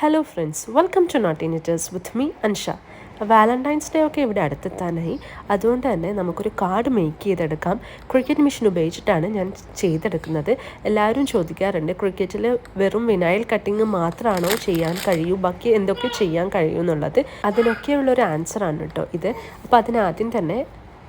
Hello friends welcome to note initiators with me Ansha Valentine's Day ഒക്കെ ഇവിടെ അടുത്തെത്താനായി. അതുകൊണ്ട് തന്നെ നമുക്കൊരു കാർഡ് മേക്ക് ചെയ്തെടുക്കാം. ക്രിക്കറ്റ് മെഷീൻ ഉപയോഗിച്ചിട്ടാണ് ഞാൻ ചെയ്തെടുക്കുന്നത്. എല്ലാവരും ചോദിക്കാറുണ്ട് ക്രിക്കറ്റിൽ വെറും വിനായൽ കട്ടിങ് മാത്രമാണോ ചെയ്യാൻ കഴിയൂ ബാക്കി എന്തൊക്കെ ചെയ്യാൻ കഴിയൂ എന്നുള്ളത്. അതിനൊക്കെയുള്ളൊരു ആൻസറാണ് കേട്ടോ ഇത്. അപ്പോൾ അതിനാദ്യം തന്നെ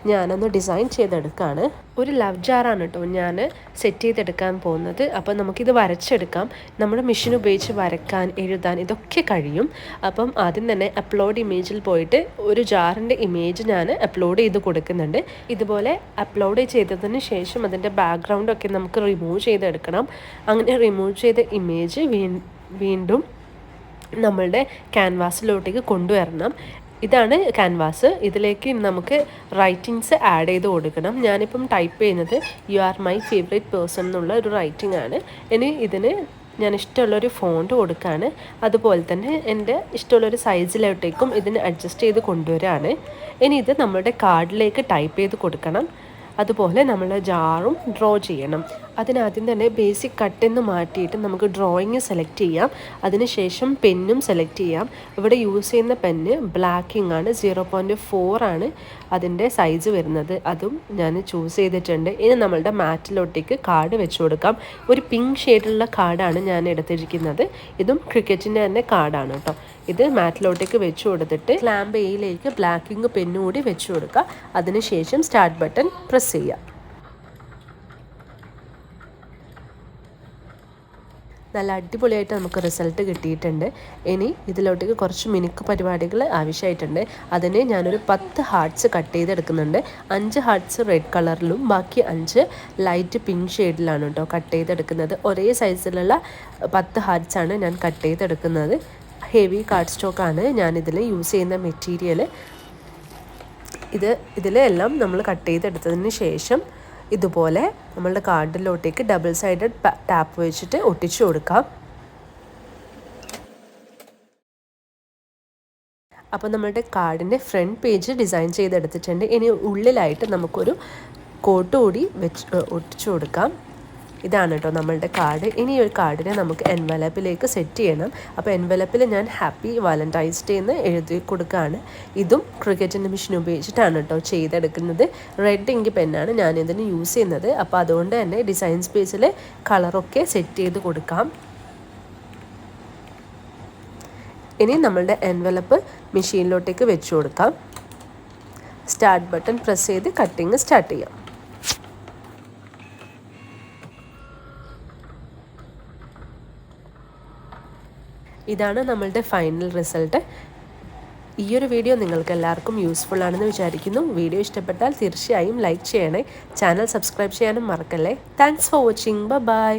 ഞാനൊന്ന് ഡിസൈൻ ചെയ്തെടുക്കുകയാണ് ഒരു ലവ് ജാറാണ് കേട്ടോ ഞാൻ സെറ്റ് ചെയ്തെടുക്കാൻ പോകുന്നത്. അപ്പം നമുക്കിത് വരച്ചെടുക്കാം. നമ്മുടെ മെഷീൻ ഉപയോഗിച്ച് വരക്കാൻ എഴുതാൻ ഇതൊക്കെ കഴിയും. അപ്പം ആദ്യം തന്നെ അപ്ലോഡ് ഇമേജിൽ പോയിട്ട് ഒരു ജാറിന്റെ ഇമേജ് ഞാൻ അപ്ലോഡ് ചെയ്ത് കൊടുക്കുന്നുണ്ട്. ഇതുപോലെ അപ്ലോഡ് ചെയ്തതിന് ശേഷം അതിന്റെ ബാക്ക്ഗ്രൗണ്ടൊക്കെ നമുക്ക് റിമൂവ് ചെയ്തെടുക്കണം. അങ്ങനെ റിമൂവ് ചെയ്ത ഇമേജ് വീണ്ടും നമ്മളുടെ ക്യാൻവാസിലോട്ടേക്ക് കൊണ്ടുവരണം. ഇതാണ് ക്യാൻവാസ് ഇതിലേക്ക് നമുക്ക് റൈറ്റിങ്സ് ആഡ് ചെയ്ത് കൊടുക്കണം. ഞാനിപ്പം ടൈപ്പ് ചെയ്യുന്നത് you are my favourite person എന്നുള്ള ഒരു റൈറ്റിംഗ് ആണ്. ഇനി ഇതിന് ഞാൻ ഇഷ്ടമുള്ളൊരു ഫോണ്ട് കൊടുക്കുകയാണ് അതുപോലെ തന്നെ എന്റെ ഇഷ്ടമുള്ളൊരു സൈസിലോട്ടേക്കും ഇതിന് അഡ്ജസ്റ്റ് ചെയ്ത് കൊണ്ടുവരാണ്. ഇനി ഇത് നമ്മുടെ കാർഡിലേക്ക് ടൈപ്പ് ചെയ്ത് കൊടുക്കണം. അതുപോലെ നമ്മൾ ജാറും ഡ്രോ ചെയ്യണം. അതിനാദ്യം തന്നെ ബേസിക് കട്ട് എന്ന് മാറ്റിയിട്ട് നമുക്ക് ഡ്രോയിങ് സെലക്ട് ചെയ്യാം. അതിനുശേഷം പെന്നും സെലക്ട് ചെയ്യാം. ഇവിടെ യൂസ് ചെയ്യുന്ന പെന്ന് ബ്ലാക്കിംഗ് ആണ്. സീറോ പോയിന്റ് ഫോർ ആണ് അതിന്റെ സൈസ് വരുന്നത്. അതും ഞാൻ ചൂസ് ചെയ്തിട്ടുണ്ട്. ഇനി നമ്മളുടെ മാറ്റിലോട്ടേക്ക് കാർഡ് വെച്ച് കൊടുക്കാം. ഒരു പിങ്ക് ഷെയ്ഡിലുള്ള കാർഡാണ് ഞാൻ എടുത്തിരിക്കുന്നത്. ഇതും ക്രിക്കറ്റിന്റെ തന്നെ കാർഡാണ് കേട്ടോ. ഇത് മാറ്റിലോട്ടേക്ക് വെച്ച് കൊടുത്തിട്ട് ക്ലാമ്പ് എയിലേക്ക് ബ്ലാക്കിംഗ് പെന്നുകൂടി വെച്ച് കൊടുക്കുക. അതിനുശേഷം സ്റ്റാർട്ട് ബട്ടൺ പ്രസ് ചെയ്യുക. നല്ല അടിപൊളിയായിട്ട് നമുക്ക് റിസൾട്ട് കിട്ടിയിട്ടുണ്ട്. ഇനി ഇതിലോട്ടേക്ക് കുറച്ച് മിനുക്ക് പരിപാടികൾ ആവശ്യമായിട്ടുണ്ട്. അതിന് ഞാനൊരു പത്ത് ഹാർട്ട്സ് കട്ട് ചെയ്തെടുക്കുന്നുണ്ട്. അഞ്ച് ഹാർട്ട്സ് റെഡ് കളറിലും ബാക്കി അഞ്ച് ലൈറ്റ് പിങ്ക് ഷെയ്ഡിലാണ് കേട്ടോ കട്ട് ചെയ്തെടുക്കുന്നത്. ഒരേ സൈസിലുള്ള പത്ത് ഹാർട്ട്സാണ് ഞാൻ കട്ട് ചെയ്തെടുക്കുന്നത്. ഹെവി കാർഡ് സ്റ്റോക്കാണ് ഞാനിതിൽ യൂസ് ചെയ്യുന്ന മെറ്റീരിയൽ ഇത് ഇതിലെല്ലാം നമ്മൾ കട്ട് ചെയ്തെടുത്തതിന് ശേഷം ഇതുപോലെ നമ്മളുടെ കാർഡിലോട്ടേക്ക് ഡബിൾ സൈഡഡ് ടാപ്പ് വെച്ചിട്ട് ഒട്ടിച്ചു കൊടുക്കാം. അപ്പോൾ നമ്മളുടെ കാർഡിന്റെ ഫ്രണ്ട് പേജ് ഡിസൈൻ ചെയ്തെടുത്തിട്ടുണ്ട്. ഇനി ഉള്ളിലായിട്ട് നമുക്കൊരു കോട്ട് കൂടി വെച്ച് ഒട്ടിച്ചു കൊടുക്കാം. ഇതാണ് കേട്ടോ നമ്മളുടെ കാർഡ്. ഇനി ഒരു കാർഡിനെ നമുക്ക് എൻവലപ്പിലേക്ക് സെറ്റ് ചെയ്യണം. അപ്പോൾ എൻവലപ്പിൽ ഞാൻ ഹാപ്പി വാലന്റൈൻസ് ഡേ എന്ന് എഴുതി കൊടുക്കുകയാണ്. ഇതും ക്രിക്കറ്റിന്റെ മെഷീൻ ഉപയോഗിച്ചിട്ടാണ് കേട്ടോ ചെയ്തെടുക്കുന്നത്. റെഡ് ഇങ്ക് പെന്നാണ് ഞാൻ ഇതിന് യൂസ് ചെയ്യുന്നത്. അപ്പോൾ അതുകൊണ്ട് തന്നെ ഡിസൈൻ സ്പേസിൽ കളറൊക്കെ സെറ്റ് ചെയ്ത് കൊടുക്കാം. ഇനി നമ്മളുടെ എൻവലപ്പ് മെഷീനിലോട്ടേക്ക് വെച്ച് കൊടുക്കാം. സ്റ്റാർട്ട് ബട്ടൺ പ്രസ് ചെയ്ത് കട്ടിങ് സ്റ്റാർട്ട് ചെയ്യാം. ഇതാണ് നമ്മളുടെ ഫൈനൽ റിസൾട്ട് ഈ ഒരു വീഡിയോ നിങ്ങൾക്ക് എല്ലാവർക്കും യൂസ്ഫുൾ ആണെന്ന് വിചാരിക്കുന്നു. വീഡിയോ ഇഷ്ടപ്പെട്ടാൽ തീർച്ചയായും ലൈക്ക് ചെയ്യണേ. ചാനൽ സബ്സ്ക്രൈബ് ചെയ്യാനും മറക്കല്ലേ. Thanks for watching bye